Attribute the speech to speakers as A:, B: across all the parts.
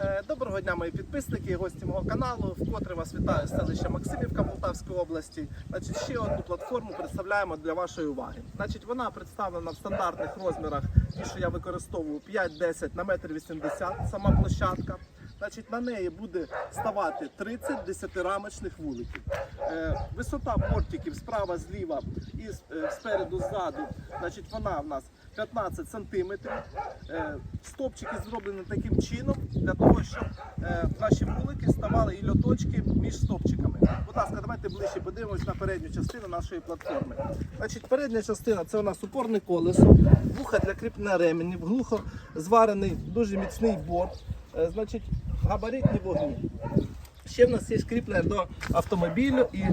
A: Е, Доброго дня, мої підписники і гості мого каналу. Вкотре вас вітаю з селища Максимівка Полтавської області. Значить, ще одну платформу представляємо для вашої уваги. Значить, вона представлена в стандартних розмірах, ті, що я використовую 5-10 на метр 80, сама площадка. Значить, на неї буде ставати 30 десятирамочних вуликів. Е, висота бортиків справа, зліва і е, спереду, ззаду. Значить, вона в нас 15 сантиметрів. Е, стопчики зроблені таким чином для того, щоб е, наші вулики ставали і льоточки між стопчиками. Будь ласка, давайте ближче подивимось на передню частину нашої платформи. Значить, передня частина це у нас упорне колесо, вуха для кріплення ременів, глухо зварений, дуже міцний борт. Е, значить, габаритні вогні. Ще в нас є кріплення до автомобілю і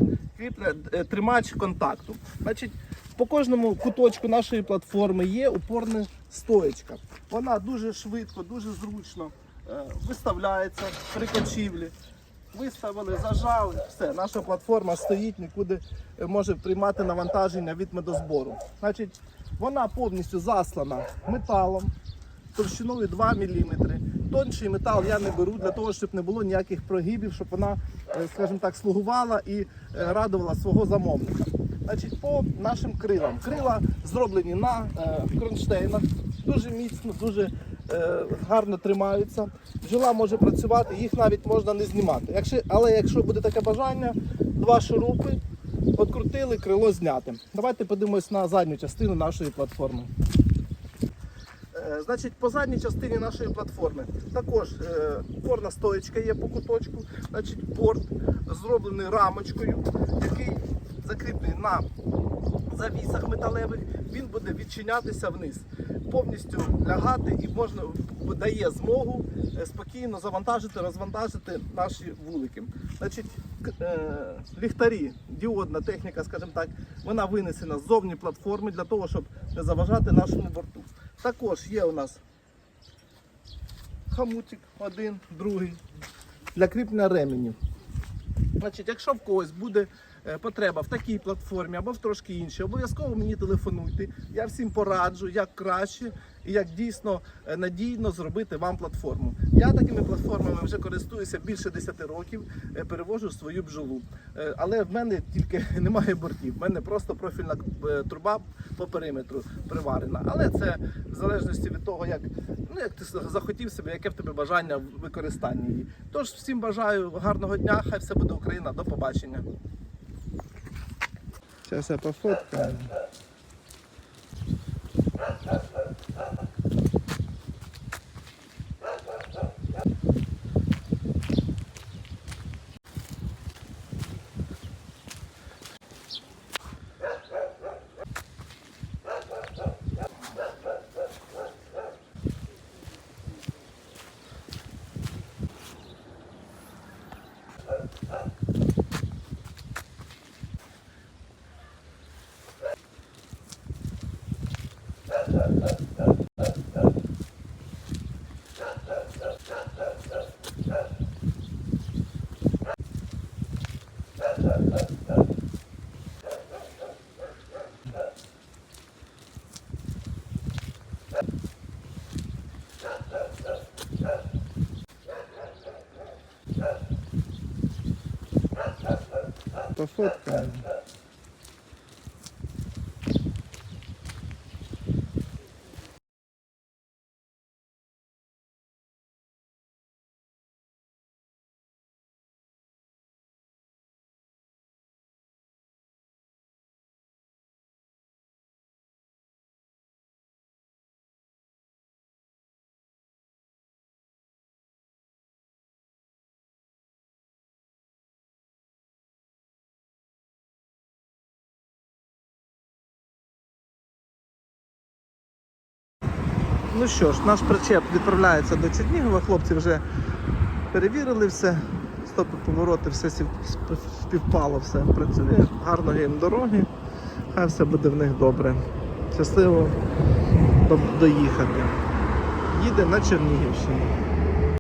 A: тримач контакту. Значить, по кожному куточку нашої платформи є упорна стоєчка. Вона дуже швидко, дуже зручно е, виставляється при кочівлі. Виставили, зажали, все, наша платформа стоїть, нікуди е, може приймати навантаження від медозбору. Значить, вона повністю заслана металом товщиною 2 мм. Тонший метал я не беру для того, щоб не було ніяких прогибів, щоб вона, е, скажімо так, слугувала і е, радувала свого замовника. Значить, по нашим крилам. Крила зроблені на е, кронштейнах, дуже міцно, дуже е, гарно тримаються. Бджола може працювати, їх навіть можна не знімати. Якщо, але якщо буде таке бажання, два шурупи, открутили, крило зняти. Давайте подивимось на задню частину нашої платформи. Е, Значить, по задній частині нашої платформи також е, опорна стоєчка є по куточку. Значить, борт зроблений рамочкою, який закріплений на завісах металевих. Він буде відчинятися вниз, повністю лягати і можна дає змогу е, спокійно завантажити, розвантажити наші вулики. Значить, ліхтарі, діодна техніка, скажімо так, вона винесена ззовні платформи для того, щоб не заважати нашому борту. Також є у нас хамутик один, другий для кріплення ременів. Значить, якщо в когось буде потреба в такій платформі або в трошки іншій, обов'язково мені телефонуйте. Я всім пораджу, як краще і як дійсно е, надійно зробити вам платформу. Я такими платформами вже користуюся більше 10 років, е, перевожу свою бджолу. Е, Але в мене тільки немає бортів. В мене просто профільна е, труба по периметру приварена. Але це в залежності від того, як, ну, як ти захотів себе, яке в тебе бажання в використанні її. Тож всім бажаю гарного дня, хай все буде Україна. До побачення. Зараз я пофоткаю. Пофоткаю. Ну що ж, наш причеп відправляється до Чернігова. Хлопці вже перевірили все. Стопи повороти, все співпало, все працює. Гарно їм дороги. Хай все буде в них добре. Щасливо доїхати. Їде на Чернігівщину.